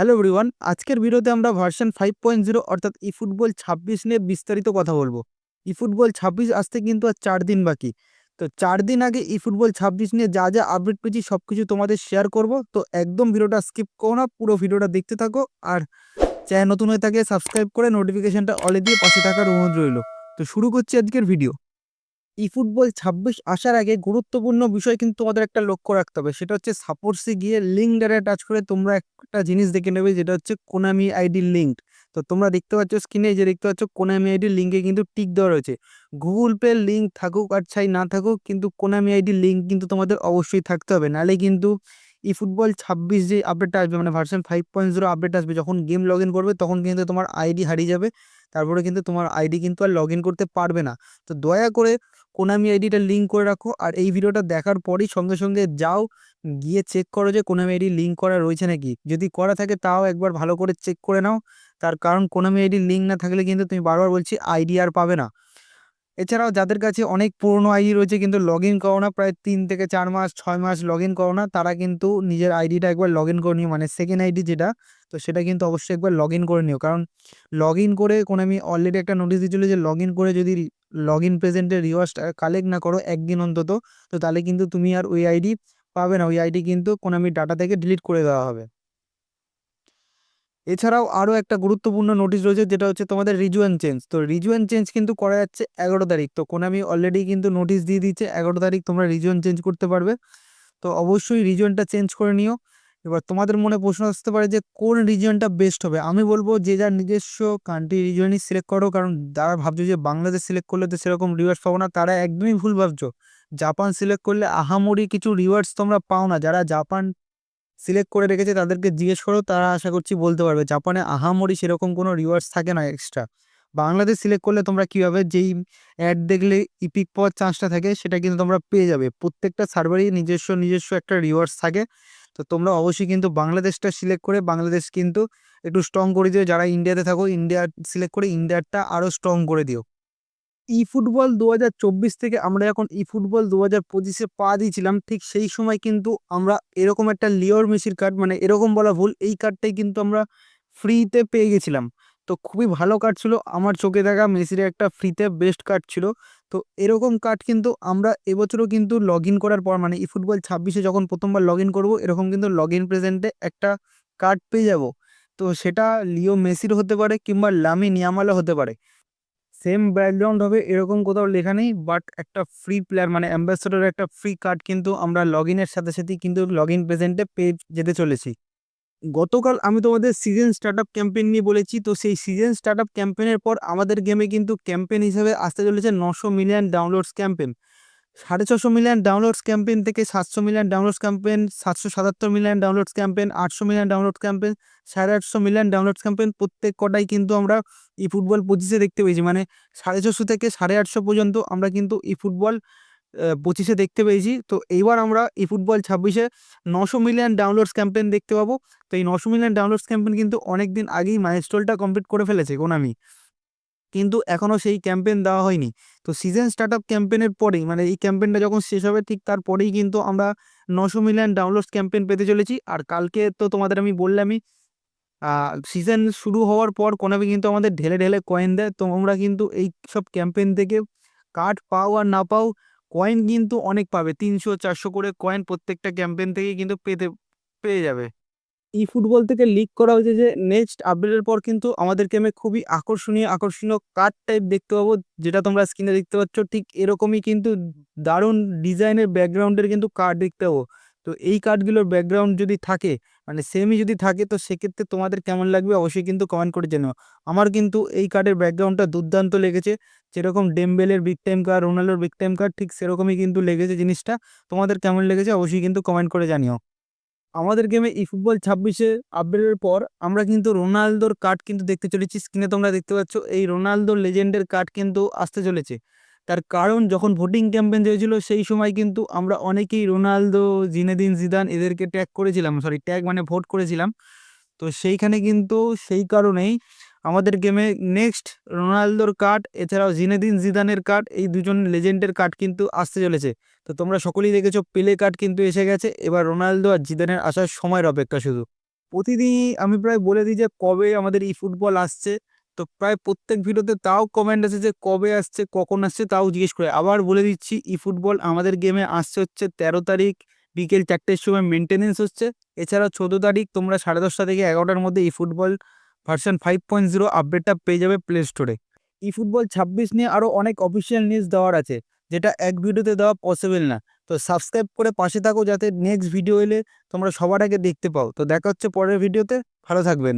Hello everyone আজকের ভিডিওতে আমরা ভার্সন ফাইভ পয়েন্ট জিরো অর্থাৎ ই ফুটবল ছাব্বিশ নিয়ে বিস্তারিত কথা বলব। ই ফুটবল ছাব্বিশ আসতে কিন্তু আর চার দিন বাকি। তো চার দিন আগে ই ফুটবল ছাব্বিশ নিয়ে যা যা আপডেট পেয়েছি সব কিছু তোমাদের শেয়ার করব। তো একদম ভিডিওটা স্কিপ করো না, পুরো ভিডিওটা দেখতে থাকো। আর চ্যানেল নতুন হয়ে থাকে সাবস্ক্রাইব করে নোটিফিকেশনটা অলে দিয়ে পাশে থাকার অনুরোধ রইল। তো শুরু করছি আজকের ভিডিও ই ফুটবল ছাব্বিশ আসার আগে গুরুত্বপূর্ণ বিষয় কিন্তু তোমাদের একটা লক্ষ্য রাখতে হবে। সেটা হচ্ছে সাপোর্টসে গিয়ে লিঙ্ক ডাটা টাচ করে তোমরা একটা জিনিস দেখে নেবে যেটা হচ্ছে কোনামি আইডি লিঙ্ক তো তোমরা দেখতে পাচ্ছ স্ক্রিনে যে দেখতে পাচ্ছ কোনামি আইডি লিঙ্কে কিন্তু টিক দেওয়া রয়েছে। গুগল পে লিঙ্ক থাকুক আর ছাই না থাকুক কিন্তু কোনামি আইডি লিঙ্ক কিন্তু তোমাদের অবশ্যই থাকতে হবে। নাহলে কিন্তু ই ফুটবল ছাব্বিশ যে আপডেটটা আসবে মানে version five point zero update আসবে, যখন গেম লগ ইন করবে, তখন কিন্তু তোমার আইডি হারিয়ে যাবে। তারপরে কিন্তু তোমার আইডি কিন্তু আর লগ করতে পারবে না। তো দয়া করে কোনামি আইডিটা লিঙ্ক করে রাখো আর এই ভিডিওটা দেখার পরই সঙ্গে সঙ্গে যাও, গিয়ে চেক করো যে কোনামি আইডি লিঙ্ক করা রয়েছে নাকি। যদি করা থাকে তাও একবার ভালো করে চেক করে নাও। তার কারণ কোনামি আইডি লিঙ্ক না থাকলে কিন্তু তুমি বারবার বলছি আইডি আর পাবে না। এছাড়াও যাদের কাছে অনেক পুরনো আইডি রয়েছে কিন্তু লগ ইন করো না, প্রায় তিন থেকে চার মাস, ছয় মাস লগ ইন করো না, তারা কিন্তু নিজের আইডিটা একবার লগ ইন করে নিও। মানে সেকেন্ড আইডি যেটা, তো সেটা কিন্তু অবশ্যই একবার লগ ইন করে নিও। কারণ লগ ইন করে কোনো আমি অলরেডি একটা নোটিশ দিয়েছিলো যে লগ ইন করে যদি লগ ইন প্রেজেন্টের রিওয়ার্সটা কালেক্ট না করো একদিন অন্তত, তো তাহলে কিন্তু তুমি আর ওই আইডি পাবে না। ওই আইডি কিন্তু কোনো আমি ডাটা থেকে ডিলিট করে দেওয়া হবে। এছাড়াও আরও একটা গুরুত্বপূর্ণ নোটিশ রয়েছে, যেটা হচ্ছে তোমাদের রিজুয়ান চেঞ্জ তো রিজুয়ান চেঞ্জ কিন্তু করা যাচ্ছে এগারো তারিখ। তো কোনামি অলরেডি কিন্তু নোটিশ দিয়ে দিচ্ছে এগারো তারিখ তোমরা রিজুয়ান চেঞ্জ করতে পারবে। তো অবশ্যই রিজনটা চেঞ্জ করে নিও। এবার তোমাদের মনে প্রশ্ন আসতে পারে যে, কোন রিজনটা বেস্ট হবে? আমি বলব যে যার নিজস্ব কান্ট্রি রিজনই সিলেক্ট করো, কারণ যারা ভাবছ যে বাংলাদেশ সিলেক্ট করলে তো সেরকম রিওয়ার্ডস পাবো না, তারা একদমই ভুল ভাবছ। জাপান সিলেক্ট করলে আহামরি কিছু রিওয়ার্ডস তোমরা পাও না। যারা জাপান সিলেক্ট করে রেখেছে, তাদেরকে জিজ্ঞেস করো, তারা আশা করছি বলতে পারবে। জাপানে আহামরি সেরকম কোনো রিওয়ার্ডস থাকে না এক্সট্রা বাংলাদেশ সিলেক্ট করলে তোমরা কী হবে যেই অ্যাড দেখলে ইপিক পাওয়ার চান্সটা থাকে, সেটা কিন্তু তোমরা পেয়ে যাবে। প্রত্যেকটা সার্ভারই নিজস্ব নিজস্ব একটা রিওয়ার্ডস থাকে। তো তোমরা অবশ্যই কিন্তু বাংলাদেশটা সিলেক্ট করে, বাংলাদেশ কিন্তু একটু স্ট্রং করে দিও। যারা ইন্ডিয়াতে থাকো ইন্ডিয়া সিলেক্ট করে ইন্ডিয়ারটা আরও স্ট্রং করে দিও। ই ফুটবল দু হাজার চব্বিশ থেকে আমরা এখন ই ফুটবল দু হাজার পঁচিশে পা দিয়েছিলাম, ঠিক সেই সময় কিন্তু আমরা এরকম একটা লিওর মেসির কার্ড মানে এরকম বলা ভুল, এই কার্ডটাই কিন্তু আমরা ফ্রিতে পেয়ে গেছিলাম। তো খুবই ভালো কার্ড ছিল, আমার চোখে দেখা মেসির একটা ফ্রিতে বেস্ট কার্ড ছিল। তো এরকম কার্ড কিন্তু আমরা এবছরও কিন্তু লগ ইন করার পর মানে ই ফুটবল ছাব্বিশে যখন প্রথমবার লগ ইন করব, এরকম কিন্তু লগ ইন প্রেজেন্টে একটা কার্ড পেয়ে যাব। তো সেটা লিও মেসির হতে পারে কিংবা লামি নিয়ামালা হতে পারে। সেম ব্যাকগ্রাউন্ড হবে, এরকম কোথাও লেখা নেই বাট একটা ফ্রি প্লেয়ার মানে অ্যাম্বাসেডর একটা ফ্রি কার্ড কিন্তু আমরা লগ ইনের সাথে সাথেই কিন্তু লগ ইন প্রেজেন্টে পেয়ে যেতে চলেছি। গতকাল আমি তোমাদের সিজন স্টার্ট আপ ক্যাম্পেইন নিয়ে বলেছি, তো সেই সিজন স্টার্ট আপ ক্যাম্পেইনের পর আমাদের গেমে কিন্তু ক্যাম্পেইন হিসেবে আসতে চলেছে নশো মিলিয়ন ডাউনলোডস ক্যাম্পেন সাড়ে ছশো মিলিয়ন ডাউনলোডস ক্যাম্পেইন থেকে সাতশো মিলিয়ন ডাউনলোডস ক্যাম্পেইন সাতশো সাতাত্তর মিলিয়ন ডাউনলোডস ক্যাম্পেইন আটশো মিলিয়ন ডাউনলোড ক্যাম্পেইন সাড়ে আটশো মিলিয়ন ডাউনলোডস ক্যাম্পেইন প্রত্যেক কটাই কিন্তু আমরা ই ফুটবল পঁচিশে দেখতে পেয়েছি। মানে সাড়ে ছশো থেকে সাড়ে আটশো পর্যন্ত আমরা কিন্তু ই ফুটবল পঁচিশে দেখতে পেয়েছি। তো এইবার আমরা ই ফুটবল ছাব্বিশে নশো মিলিয়ন ডাউনলোডস ক্যাম্পেইন দেখতে পাবো। তো এই নশো মিলিয়ন ডাউনলোডস ক্যাম্পেইন কিন্তু অনেক দিন আগেই মাইলস্টোলটা কমপ্লিট করে ফেলেছে কোনামি। কিন্তু এখনও সেই ক্যাম্পেন দেওয়া হয়নি। তো সিজন স্টার্ট আপ ক্যাম্পেনের পরেই মানে এই ক্যাম্পেনটা যখন শেষ হবে, ঠিক তারপরেই কিন্তু আমরা নশো মিলিয়ন ডাউনলোডস ক্যাম্পেন পেতে চলেছি। আর কালকে তো তোমাদের আমি বললামই সিজন শুরু হওয়ার পর কোনামি কিন্তু আমাদের ঢেলে ঢেলে কয়েন দেয়। তো আমরা কিন্তু এই সব ক্যাম্পেন থেকে কার্ড পাও আর না পাও কয়েন কিন্তু অনেক পাবে। তিনশো, চারশো করে কয়েন প্রত্যেকটা ক্যাম্পেন থেকেই কিন্তু পেতে, পেয়ে যাবে। ই ফুটবল থেকে লিক করা হয়েছে যে নেক্সট আপডেটের পর কিন্তু আমাদের গেমে খুবই আকর্ষণীয় আকর্ষণীয় কার্ড টাইপ দেখতে পাবো, যেটা তোমরা স্ক্রিনে দেখতে পাচ্ছ। ঠিক এরকমই কিন্তু দারুণ ডিজাইনের ব্যাকগ্রাউন্ডের কিন্তু কার্ড দেখতে পাবো। তো এই কার্ডগুলোর ব্যাকগ্রাউন্ড যদি থাকে মানে সেমই যদি থাকে, তো সেক্ষেত্রে তোমাদের কেমন লাগবে অবশ্যই কিন্তু কমেন্ট করে জানো আমার কিন্তু এই কার্ডের ব্যাকগ্রাউন্ডটা দুর্দান্ত লেগেছে। যেরকম ডেমবেলের বিগ টাইম কার্ড রোনাল্ডোর বিগ টাইম কার্ড ঠিক সেরকমই কিন্তু লেগেছে জিনিসটা। তোমাদের কেমন লেগেছে অবশ্যই কিন্তু কমেন্ট করে জানিও। আমাদের গেমে ই ফুটবল ছাব্বিশে আপডেটের পর আমরা কিন্তু রোনালদোর কার্ড কিন্তু দেখতে চলেছি। স্ক্রিনে তোমরা দেখতে পাচ্ছ, এই রোনালদোর লেজেন্ডের কার্ড কিন্তু আসতে চলেছে। তার কারণ যখন ভোটিং ক্যাম্পেন চলেছিল সেই সময় কিন্তু আমরা অনেকেই রোনালদো, জিনেদিন জিদান এদেরকে ট্যাগ করেছিলাম সরি ট্যাগ মানে ভোট করেছিলাম। তো সেইখানে কিন্তু সেই কারণেই আমাদের গেমে নেক্সট রোনালদোর কার্ড এছাড়াও জিনেদিন জিদানের কার্ড এই দুজন লেজেন্ডের কার্ড কিন্তু আসতে চলেছে। তো তোমরা সকলেই দেখেছ পেলে কার্ড কিন্তু এসে গেছে। এবার রোনালদো আর জিদানের আসার সময়ের অপেক্ষা শুধু। প্রতিদিনই আমি প্রায় বলে দিই যে, কবে আমাদের ই ফুটবল আসছে? তো প্রায় প্রত্যেক ভিডিওতে তাও কমেন্ট আছে যে, কবে আসছে, কখন আসছে তাও জিজ্ঞেস করে। আবার বলে দিচ্ছি ই ফুটবল আমাদের গেমে আসছে হচ্ছে তেরো তারিখ, বিকেল চারটের সময়। মেনটেনেন্স হচ্ছে। এছাড়াও চোদ্দ তারিখ তোমরা সাড়ে দশটা থেকে এগারোটার মধ্যে e football version five point zero আপডেটটা পেয়ে যাবে প্লে স্টোরে ই ফুটবল ছাব্বিশ নিয়ে আরও অনেক অফিসিয়াল নিউজ দেওয়ার আছে, যেটা এক ভিডিওতে দেওয়া পসিবল না। তো সাবস্ক্রাইব করে পাশে থাকো যাতে নেক্সট ভিডিও এলে তোমরা সবার আগে দেখতে পাও। তো দেখা হচ্ছে পরের ভিডিওতে, ভালো থাকবেন।